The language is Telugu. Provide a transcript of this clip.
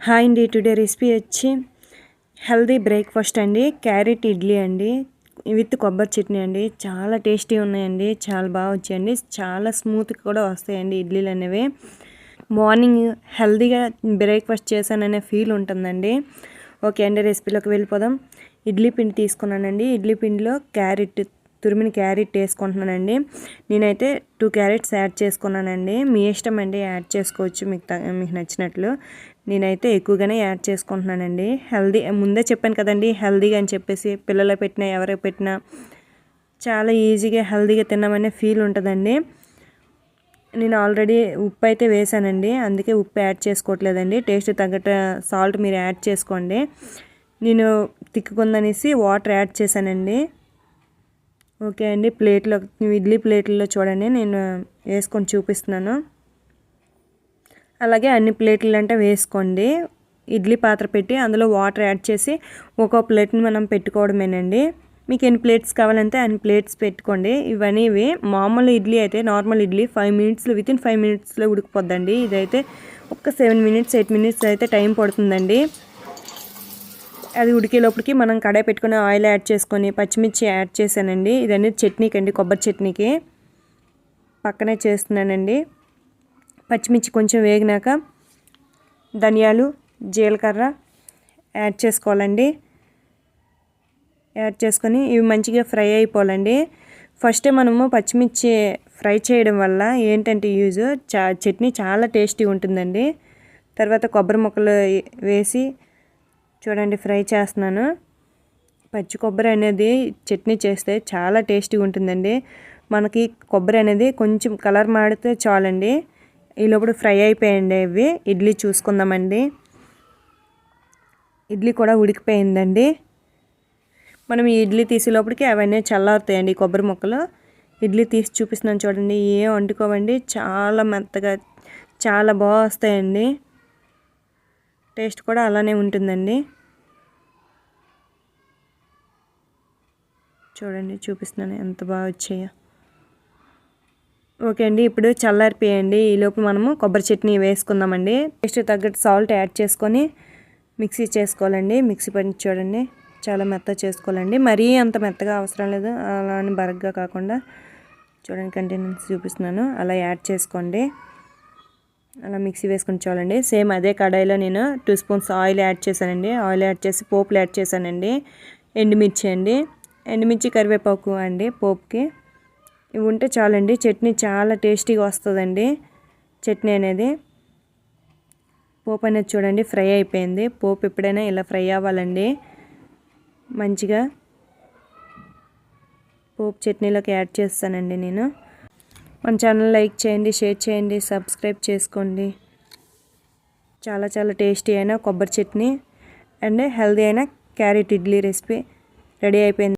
హాయ్ అండి. టుడే రెసిపీ వచ్చి హెల్దీ బ్రేక్ఫాస్ట్ అండి. క్యారెట్ ఇడ్లీ అండి. విత్ కొబ్బరి చట్నీ అండి. చాలా టేస్టీ ఉన్నాయండి. చాలా బాగా వచ్చాయండి. చాలా స్మూత్గా కూడా వస్తాయండి ఇడ్లీలు అనేవి. మార్నింగ్ హెల్దీగా బ్రేక్ఫాస్ట్ చేశాననే ఫీల్ ఉంటుందండి. ఓకే అండి రెసిపీలోకి వెళ్ళిపోదాం. ఇడ్లీ పిండి తీసుకున్నానండి. ఇడ్లీ పిండిలో క్యారెట్ తురిమిన క్యారెట్ వేసుకుంటున్నానండి. నేనైతే టూ క్యారెట్స్ యాడ్ చేసుకున్నానండి. మీ ఇష్టం అండి యాడ్ చేసుకోవచ్చు మీకు మీకు నచ్చినట్లు. నేనైతే ఎక్కువగానే యాడ్ చేసుకుంటున్నానండి. హెల్దీ ముందే చెప్పాను కదండి హెల్దీగా అని చెప్పేసి పిల్లలు పెట్టినా ఎవరికి పెట్టినా చాలా ఈజీగా హెల్దీగా తిన్నామనే ఫీల్ ఉంటుందండి. నేను ఆల్రెడీ ఉప్పు అయితే వేసానండి అందుకే ఉప్పు యాడ్ చేసుకోవట్లేదండి. టేస్ట్ తగ్గట్టు సాల్ట్ మీరు యాడ్ చేసుకోండి. నేను తిక్కుకుందనేసి వాటర్ యాడ్ చేశానండి. ఓకే అండి ప్లేట్లో ఇడ్లీ ప్లేట్లలో చూడండి నేను వేసుకొని చూపిస్తున్నాను. అలాగే అన్ని ప్లేట్లు అంటే వేసుకోండి. ఇడ్లీ పాత్ర పెట్టి అందులో వాటర్ యాడ్ చేసి ఒక్కో ప్లేట్ని మనం పెట్టుకోవడమేనండి. మీకు ఎన్ని ప్లేట్స్ కావాలంటే అన్ని ప్లేట్స్ పెట్టుకోండి. ఇవన్నీ మామూలు ఇడ్లీ అయితే నార్మల్ ఇడ్లీ ఫైవ్ మినిట్స్లో విత్ ఇన్ ఫైవ్ మినిట్స్లో ఉడికిపోద్దండి. ఇదైతే ఒక సెవెన్ మినిట్స్ ఎయిట్ మినిట్స్ అయితే టైం పడుతుందండి. అది ఉడికేలోపలికి మనం కడాయి పెట్టుకుని ఆయిల్ యాడ్ చేసుకొని పచ్చిమిర్చి యాడ్ చేశానండి. ఇదన్నీ చట్నీకి అండి కొబ్బరి చట్నీకి. పక్కనే చేస్తున్నానండి. పచ్చిమిర్చి కొంచెం వేగినాక ధనియాలు జీలకర్ర యాడ్ చేసుకోవాలండి. యాడ్ చేసుకొని ఇవి మంచిగా ఫ్రై అయిపోవాలండి. ఫస్ట్ మనము పచ్చిమిర్చి ఫ్రై చేయడం వల్ల ఏంటంటే యూజ్ చా చట్నీ చాలా టేస్టీ ఉంటుందండి. తర్వాత కొబ్బరి ముక్కలు వేసి చూడండి ఫ్రై చేస్తున్నాను. పచ్చి కొబ్బరి అనేది చట్నీ చేస్తే చాలా టేస్టీగా ఉంటుందండి. మనకి కొబ్బరి అనేది కొంచెం కలర్ మాడితే చాలండి. ఈలోపుడు ఫ్రై అయిపోయండి ఇవి ఇడ్లీ చూసుకుందామండి. ఇడ్లీ కూడా ఉడికిపోయిందండి. మనం ఈ ఇడ్లీ తీసే లోపలికి అవన్నీ చల్లారుతాయండి కొబ్బరి ముక్కలు. ఇడ్లీ తీసి చూపిస్తున్నాను చూడండి. ఏం వండుకోవండి. చాలా మెత్తగా చాలా బాగా వస్తాయండి. టేస్ట్ కూడా అలానే ఉంటుందండి. చూడండి చూపిస్తున్నాను ఎంత బాగా వచ్చాయో. ఓకే అండి ఇప్పుడు చల్లారిపోయండి. ఈలోపు మనము కొబ్బరి చట్నీ వేసుకుందామండి. టేస్ట్ తగ్గట్టు సాల్ట్ యాడ్ చేసుకొని మిక్సీ చేసుకోవాలండి. మిక్సీ పని చూడండి చాలా మెత్త చేసుకోవాలండి. మరీ అంత మెత్తగా అవసరం లేదు. అలా అని బరగ్గా కాకుండా చూడండి కంటెనెన్స్ చూపిస్తున్నాను. అలా యాడ్ చేసుకోండి. అలా మిక్సీ వేసుకుని చూడండి. సేమ్ అదే కడాయిలో నేను టూ స్పూన్స్ ఆయిల్ యాడ్ చేశానండి. ఆయిల్ యాడ్ చేసి పోపులు యాడ్ చేశానండి. ఎండుమిర్చి అండి. ఎండుమిర్చి కరివేపాకు అండి పోపుకి. ఇవి ఉంటే చాలండి. చట్నీ చాలా టేస్టీగా వస్తుందండి. చట్నీ అనేది. పోపు అనేది చూడండి ఫ్రై అయిపోయింది. పోపు ఎప్పుడైనా ఇలా ఫ్రై అవ్వాలండి. మంచిగా పోపు చట్నీలోకి యాడ్ చేస్తానండి నేను. మన ఛానల్ లైక్ చేయండి షేర్ చేయండి సబ్స్క్రైబ్ చేసుకోండి. చాలా చాలా టేస్టీ అయిన కొబ్బరి చట్నీ అండ్ హెల్దీ అయిన క్యారెట్ ఇడ్లీ రెసిపీ రెడీ అయిపోయింది.